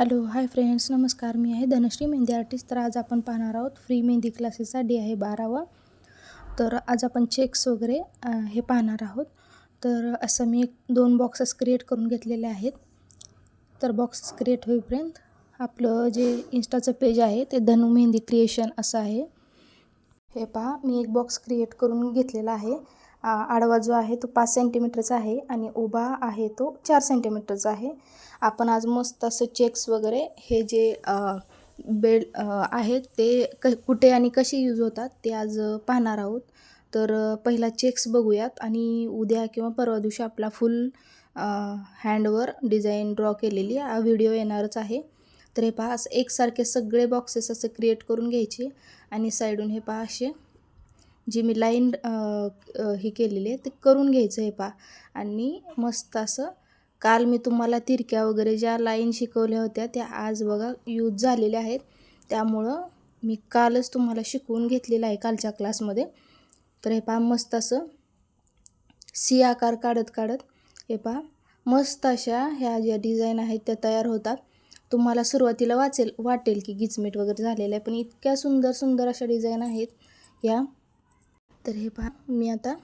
Hello hi friends नमस्कार. मी आहे Dhanashree mehndi artist. तर आज आपण पाहणार आहोत फ्री मेहंदी क्लासेसचा डे आहे बारावा. तर आज आपण चेक्स वगैरे हे पाहणार आहोत. तर असं मी एक दोन बॉक्सेस क्रिएट करून घेतलेले आहेत. तर बॉक्सेस क्रिएट होईपर्यंत आपलं जे इन्स्टाचं पेज आहे ते धनु मेहंदी क्रिएशन असं आहे. हे पहा मी एक बॉक्स क्रिएट करून घेतलेला आहे. आडवा जो आहे तो पाच सेंटीमीटरचा आहे आणि उभा आहे तो चार सेंटीमीटरचा आहे. आपण आज मस्त असं चेक्स वगैरे हे जे बेड आहेत ते क कुठे आणि कसे यूज होतात ते आज पाहणार आहोत. तर पहिला चेक्स बघूयात आणि उद्या किंवा परवा दिवशी आपला फुल हँडवर डिझाईन ड्रॉ केलेली हा व्हिडिओ येणारच आहे. तर हे पहा असं एकसारखे सगळे बॉक्सेस असे क्रिएट करून घ्यायचे आणि साईडून हे पहा असे जी मी लाईन हे केलेली आहे ते करून घ्यायचं हे पहा आणि मस्त असं काल मी तुम्हाला तिरक्या वगैरे ज्या लाईन शिकवल्या होत्या त्या आज बघा यूज झालेल्या आहेत. त्यामुळं मी कालच तुम्हाला शिकवून घेतलेलं आहे कालच्या क्लासमध्ये. तर हे पहा मस्त असं सी आकार काढत काढत हे पहा मस्त अशा ह्या ज्या डिझाईन आहेत त्या तयार होतात. तुम्हाला सुरुवातीला वाचेल वाटेल की गिचमीट वगैरे झालेलं आहे पण इतक्या सुंदर सुंदर अशा डिझाईन आहेत या तर हे पहा मी आता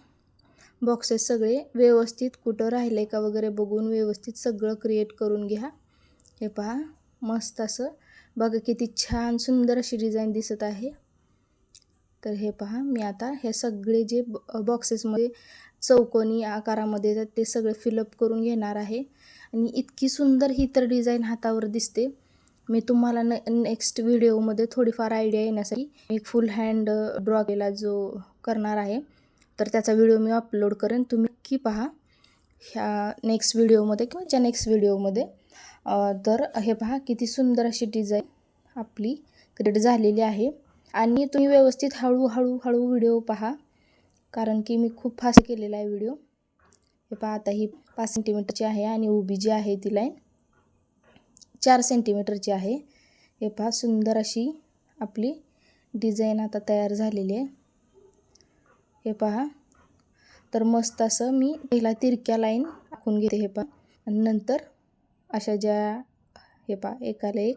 बॉक्सेस सगळे व्यवस्थित कुठं राहिले का वगैरे बघून व्यवस्थित सगळं क्रिएट करून घ्या. हे पहा मस्त असं. बघा किती छान सुंदर अशी डिझाईन दिसत आहे. तर हे पहा मी आता हे सगळे जे बॉक्सेसमध्ये चौकोनी आकारामध्ये येतात ते सगळे फिलअप करून घेणार आहे. आणि इतकी सुंदर ही तर डिझाईन हातावर दिसते. मी तुम्हाला न नेक्स्ट व्हिडिओमध्ये थोडीफार आयडिया येण्यासाठी एक फुल हँड ड्रॉ केला जो करणार आहे. तर त्याचा व्हिडिओ मी अपलोड करेन. तुम्ही की पहा ह्या नेक्स्ट व्हिडिओमध्ये किंवा ज्या नेक्स्ट व्हिडिओमध्ये. तर हे पहा किती सुंदर अशी डिझाईन आपली क्रिएट झालेली आहे. आणि तुम्ही व्यवस्थित हळूहळू हळू व्हिडिओ पहा. कारण की मी खूप फास्ट केलेला आहे व्हिडिओ. हे पहा आता ही पाच सेंटीमीटरची आहे आणि उभी जी आहे ती लाईन चार सेंटीमीटरची आहे. हे पहा सुंदर अशी आपली डिझाईन आता तयार झालेली आहे. हे पहा. तर मस्त असं मी पहिला तिरक्या लाईन आखून घेते हे पहा. आणि नंतर अशा ज्या हे पहा एकाला एक.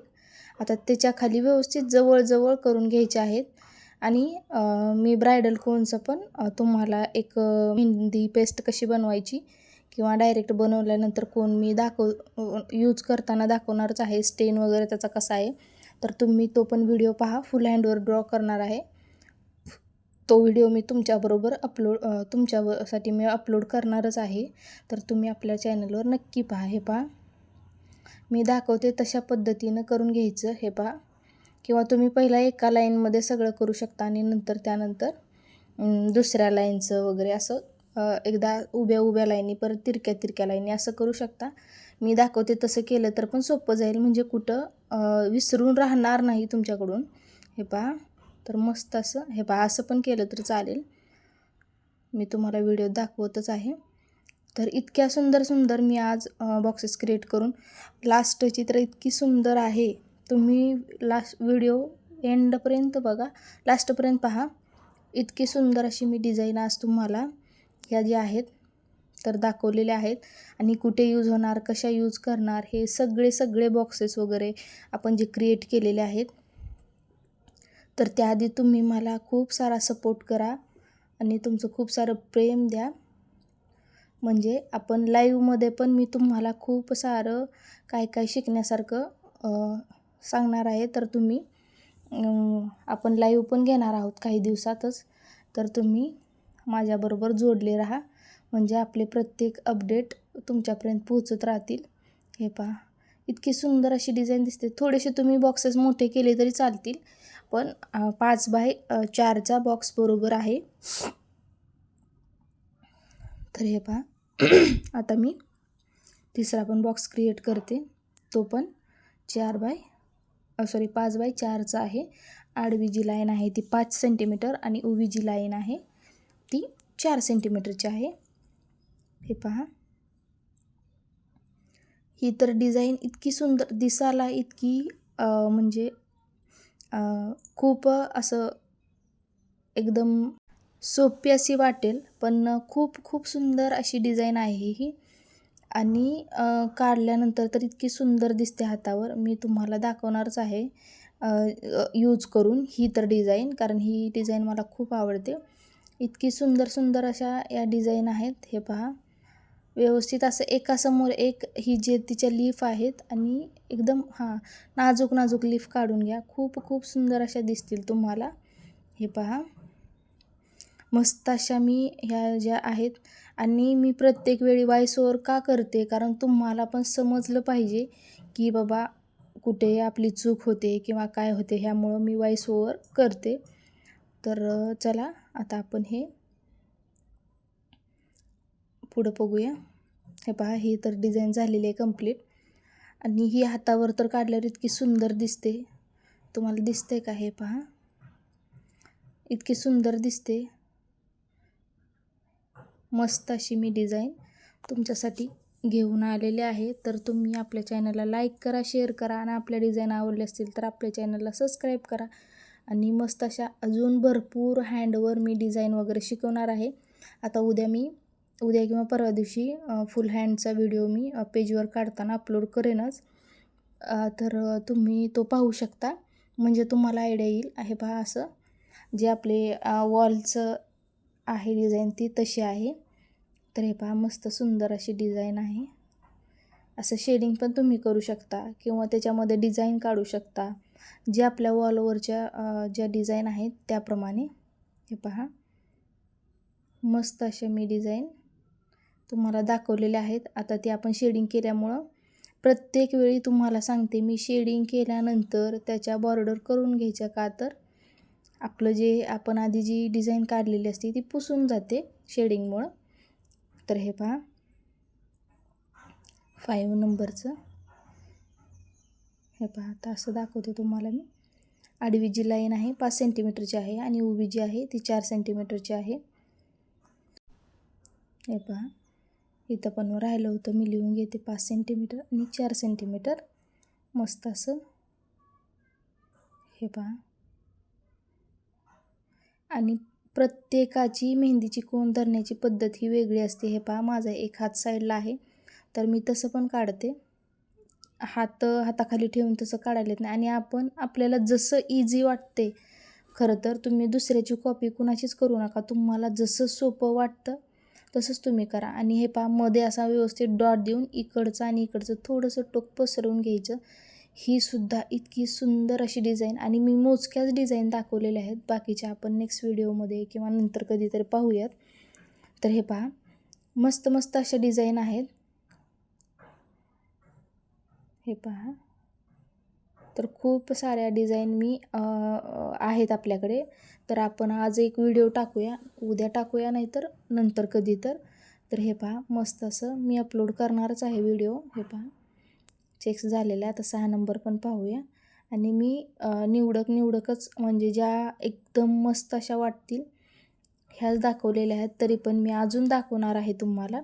आता त्याच्याखाली व्यवस्थित जवळजवळ करून घ्यायचे आहेत. आणि मी ब्रायडल कोनचं पण तुम्हाला एक मेहंदी पेस्ट कशी बनवायची किंवा डायरेक्ट बनवल्यानंतर कोण मी दाखव यूज करताना दाखवणारच आहे. स्टेन वगैरे त्याचा कसा आहे. तर तुम्ही तो पण व्हिडिओ पहा. फुल हँडवर ड्रॉ करणार आहे. तो व्हिडिओ मी तुमच्याबरोबर अपलोड तुमच्यासाठी मी अपलोड करणारच आहे. तर तुम्ही आपल्या चॅनलवर नक्की पहा हे पहा. मी दाखवते तशा पद्धतीनं करून घ्यायचं हे पहा. किंवा तुम्ही पहिला एका लाईनमध्ये सगळं करू शकता आणि नंतर त्यानंतर दुसऱ्या लाईनचं वगैरे असं एकदा उभ्या उभ्या लाईनी परत तिरक्या तिरक्या लाईनी असं करू शकता. मी दाखवते तसं केलं तर पण सोपं जाईल. म्हणजे कुठं विसरून राहणार नाही तुमच्याकडून. हे पहा. तर मस्त असं. हे बा असं पण केलं तर चालेल. मी तुम्हाला व्हिडिओ दाखवतच आहे. तर इतक्या सुंदर सुंदर मी आज बॉक्सेस क्रिएट करून लास्टची तर इतकी सुंदर आहे. तुम्ही लास्ट व्हिडिओ एंडपर्यंत बघा. लास्टपर्यंत पहा. इतकी सुंदर अशी मी डिझाईन आज तुम्हाला ह्या ज्या आहेत तर दाखवलेल्या आहेत. आणि कुठे यूज होणार कशा यूज करणार हे सगळे सगळे बॉक्सेस वगैरे आपण जे क्रिएट केलेले आहेत तर त्याआधी तुम्ही मला खूप सारा सपोर्ट करा आणि तुमचं खूप सारं प्रेम द्या. म्हणजे आपण लाईव्हमध्ये पण मी तुम्हाला खूप सारं काय काय शिकण्यासारखं सांगणार आहे. तर तुम्ही आपण लाईव्ह पण घेणार आहोत काही दिवसातच. तर तुम्ही माझ्याबरोबर जोडले राहा. म्हणजे आपले प्रत्येक अपडेट तुमच्यापर्यंत पोहोचत राहतील. हे पहा. इतकी सुंदर अशी डिझाईन दिसते. थोडेसे तुम्ही बॉक्सेस मोठे केले तरी चालतील. पण पाच बाय चारचा बॉक्स बरोबर आहे. तर हे पहा. आता मी तिसरा पण बॉक्स क्रिएट करते. तो पण चार बाय सॉरी पाच बाय चारचा आहे. आडवी जी लाईन आहे ती पाच सेंटीमीटर आणि उभी जी लाईन आहे ती चार सेंटीमीटरची आहे. हे पहा. ही तर डिझाईन इतकी सुंदर दिसायला इतकी म्हणजे खूप असं एकदम सोपी अशी वाटेल पण खूप खूप सुंदर अशी डिझाईन आहे ही. आणि काढल्यानंतर तर इतकी सुंदर दिसते हातावर. मी तुम्हाला दाखवणारच आहे. यूज करून ही तर डिझाईन कारण ही डिझाईन मला खूप आवडते. इतकी सुंदर सुंदर अशा या डिझाईन आहेत हे पहा. व्यवस्थित असं एकासमोर एक ही जे तिच्या लीफ आहेत आणि एकदम हां नाजूक नाजूक लीफ काढून घ्या. खूप खूप सुंदर अशा दिसतील तुम्हाला. हे पहा. मस्त अशा मी ह्या ज्या आहेत. आणि मी प्रत्येक वेळी वायसोवर ओवर का करते? कारण तुम्हाला पण समजलं पाहिजे की बाबा कुठे आपली चूक होते किंवा काय होते ह्यामुळं मी वायसोवर ओवर करते. तर चला आता आपण हे पुढं बघूया. हे पहा ही तर डिझाईन झालेली आहे कंप्लीट आणि ही हातावर तर काढल्यावर इतकी सुंदर दिसते. तुम्हाला दिसते का हे पहा? इतकी सुंदर दिसते. मस्त अशी मी डिझाईन तुमच्यासाठी घेऊन आलेले आहे. तर तुम्ही आपल्या चॅनलला लाईक करा शेअर करा आणि आपल्या डिझाईन आवडले असतील तर आपल्या चॅनलला सबस्क्राईब करा. आणि मस्त अशा अजून भरपूर हँडवर मी डिझाईन वगैरे शिकवणार आहे. आता उद्या मी उद्या किंवा परवा दिवशी फुल हँडचा व्हिडिओ मी पेजवर काढताना अपलोड करेनच. तर तुम्ही तो पाहू शकता. म्हणजे तुम्हाला आयडिया येईल. आहे पहा असं. जे आपले वॉलचं आहे डिझाईन ती तशी आहे. तर हे पहा मस्त सुंदर अशी डिझाईन आहे. असं शेडिंग पण तुम्ही करू शकता. किंवा त्याच्यामध्ये डिझाईन काढू शकता. जे आपल्या वॉलवरच्या ज्या डिझाईन आहेत त्याप्रमाणे. हे पहा. मस्त असे मी डिझाईन तुम्हाला दाखवलेले आहेत. आता ते आपण शेडिंग केल्यामुळं प्रत्येक वेळी तुम्हाला सांगते मी शेडिंग केल्यानंतर त्याच्या बॉर्डर करून घ्यायच्या का तर आपलं जे आपण आधी जी डिझाईन काढलेली असते ती पुसून जाते शेडिंगमुळं तर हे पहा. फाईव्ह नंबरचं हे पहा आता असं दाखवते तुम्हाला मी. आडवी जी लाईन आहे पाच सेंटीमीटरची आहे आणि उभी जी आहे ती चार सेंटीमीटरची आहे. हे पहा. इथं पण राहिलं होतं. मी लिहून घेते. पाच सेंटीमीटर आणि चार सेंटीमीटर मस्त असं. हे पहा. आणि प्रत्येकाची मेहंदीची कोण धरण्याची पद्धत ही वेगळी असते. हे पहा माझा एक हात साईडला आहे. तर मी तसं पण काढते. हात हाताखाली ठेवून तसं काढायला येत नाही. आणि आपण आपल्याला जसं इझी वाटते खरं तर तुम्ही दुसऱ्याची कॉपी कुणाचीच करू नका. तुम्हाला जसं सोपं वाटतं तसंच तुम्ही करा. आणि हे पहा मध्ये असा व्यवस्थित डॉट देऊन इकडचं आणि इकडचं थोडंसं टोक पसरवून घ्यायचं. ही सुद्धा इतकी सुंदर अशी डिझाईन आणि मी मोजक्याच डिझाईन दाखवलेल्या आहेत. बाकीच्या आपण नेक्स्ट व्हिडिओमध्ये किंवा नंतर कधीतरी पाहूयात. तर हे पहा मस्त मस्त अशा डिझाईन आहेत. हे पहा. तर खूप साऱ्या डिझाईन मी आहेत आपल्याकडे. तर आपण आज एक व्हिडिओ टाकूया. उद्या टाकूया नाहीतर नंतर कधी तर. तर हे पहा मस्त असं मी अपलोड करणारच आहे व्हिडिओ. हे पहा. चेक्स आहे आता सहा नंबर पण पाहूया. आणि मी निवडक निवडकच म्हणजे ज्या एकदम मस्त अशा वाटतील ह्याच दाखवलेल्या आहेत. तरी पण मी अजून दाखवणार आहे तुम्हाला.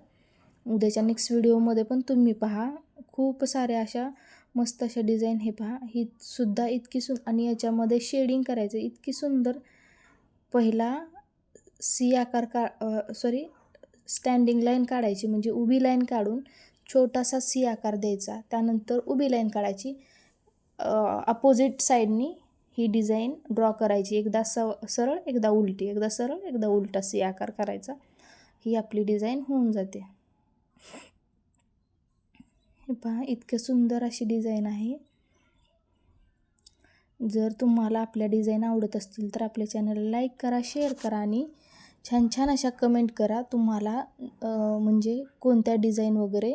उद्याच्या नेक्स्ट व्हिडिओमध्ये पण तुम्ही पहा. खूप साऱ्या अशा मस्त अशा डिझाईन हे पहा. ही सुद्धा इतकी सु आणि याच्यामध्ये शेडिंग करायचं इतकी सुंदर पहिला सी आकार का सॉरी स्टँडिंग लाईन काढायची म्हणजे उभी लाईन काढून छोटासा सी आकार द्यायचा. त्यानंतर उभी लाईन काढायची. अपोजिट साईडनी ही डिझाईन ड्रॉ करायची. एकदा स सरळ एकदा उलटी. एकदा सरळ एकदा उलटा सी आकार करायचा. ही आपली डिझाईन होऊन जाते. हे पहा इतकं सुंदर अशी डिझाईन आहे. जर तुम्हाला आपल्या डिझाईन आवडत असतील तर आपल्या चॅनलला लाईक करा शेअर करा आणि छान छान अशा कमेंट करा. तुम्हाला म्हणजे कोणत्या डिझाईन वगैरे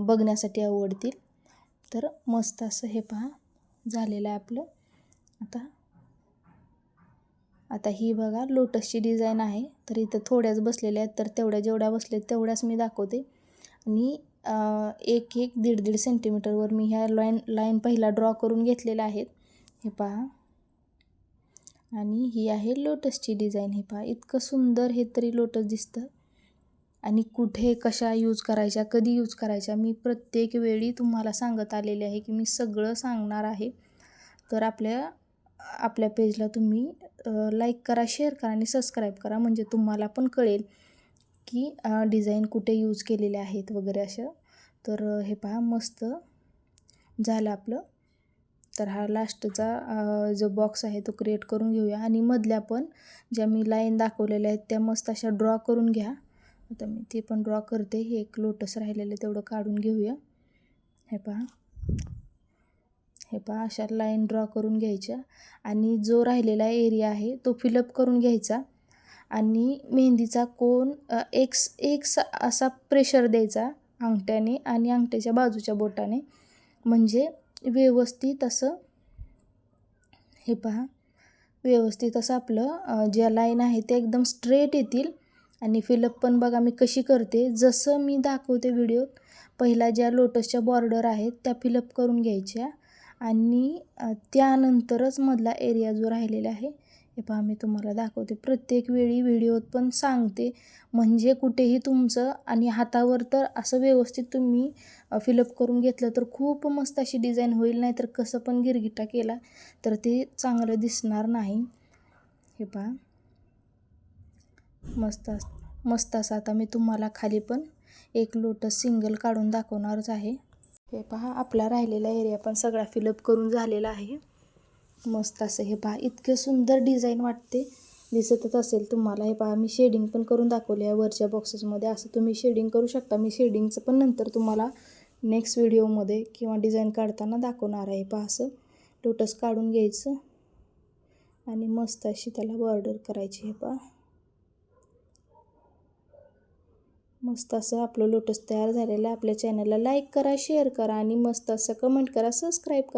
बघण्यासाठी आवडतील. तर मस्त असं हे पहा झालेलं आहे आपलं. आता आता ही बघा लोटसची डिझाईन आहे. तर इथं थोड्याच बसलेल्या आहेत तर तेवढ्या जेवढ्या बसल्या तेवढ्याच मी दाखवते. आणि एक एक दीड दीड सेंटीमीटरवर मी ह्या लाईन लाईन पहिला ड्रॉ करून घेतलेल्या आहेत. हे पहा. आणि ही आहे लोटसची डिझाईन हे पहा इतकं सुंदर हे तरी लोटस दिसतं. आणि कुठे कशा यूज करायच्या कधी यूज करायच्या मी प्रत्येक वेळी तुम्हाला सांगत आलेले आहे की मी सगळं सांगणार आहे. तर आपल्या आपल्या पेजला तुम्ही लाईक करा शेअर करा आणि सबस्क्राईब करा. म्हणजे तुम्हाला पण कळेल की डिझाईन कुठे यूज केलेले आहेत वगैरे असं. तर हे पहा मस्त झालं आपलं. तर हा लास्टचा जो बॉक्स आहे तो क्रिएट करून घेऊया. आणि मधल्या पण ज्या मी लाईन दाखवलेल्या आहेत त्या मस्त अशा ड्रॉ करून घ्या. आता मी ते पण ड्रॉ करते. हे एक लोटस राहिलेलं तेवढं काढून घेऊया. हे पहा. हे पहा अशा लाईन ड्रॉ करून घ्यायच्या. आणि जो राहिलेला एरिया आहे तो फिलअप करून घ्यायचा. आणि मेहंदीचा कोण एक एक असा प्रेशर द्यायचा अंगठ्याने आणि अंगठ्याच्या बाजूच्या बोटाने. म्हणजे व्यवस्थित असं हे पहा व्यवस्थित असं आपलं ज्या लाईन आहे ते एकदम स्ट्रेट येतील. आणि फिलअप पण बघा मी कशी करते. जसं मी दाखवते व्हिडिओत पहिला ज्या लोटसच्या बॉर्डर आहेत त्या फिलअप करून घ्यायच्या. आणि त्यानंतरच मधला एरिया जो राहिलेला आहे हे पहा मी तुम्हाला दाखवते. प्रत्येक वेळी व्हिडिओत पण सांगते. म्हणजे कुठेही तुमचं आणि हातावर तर असं व्यवस्थित तुम्ही फिलअप करून घेतलं तर खूप मस्त अशी डिझाईन होईल. नाही तर कसं पण गिरगिटा केला तर ते चांगलं दिसणार नाही. हे पहा. मस्त मस्त असं आता मी तुम्हाला खाली पण एक लोटस सिंगल काढून दाखवणारच आहे. हे पहा आपला राहिलेला एरिया पण सगळा फिलअप करून झालेला आहे. मस्त असं हे पहा. इतकं सुंदर डिझाईन वाटते. दिसतच असेल तुम्हाला. हे पहा मी शेडिंग पण करून दाखवले आहे वरच्या बॉक्सेसमध्ये असं तुम्ही शेडिंग करू शकता. मी शेडिंगचं पण नंतर तुम्हाला नेक्स्ट व्हिडिओमध्ये किंवा डिझाईन काढताना दाखवणार आहे. पहा असं. लोटस काढून घ्यायचं. आणि मस्त अशी त्याला बॉर्डर करायची. हे पहा. मस्त असं आपलं लोटस तयार झालेलं आहे. आपल्या चॅनलला लाईक करा शेअर करा आणि मस्त असं कमेंट करा सबस्क्राईब करा.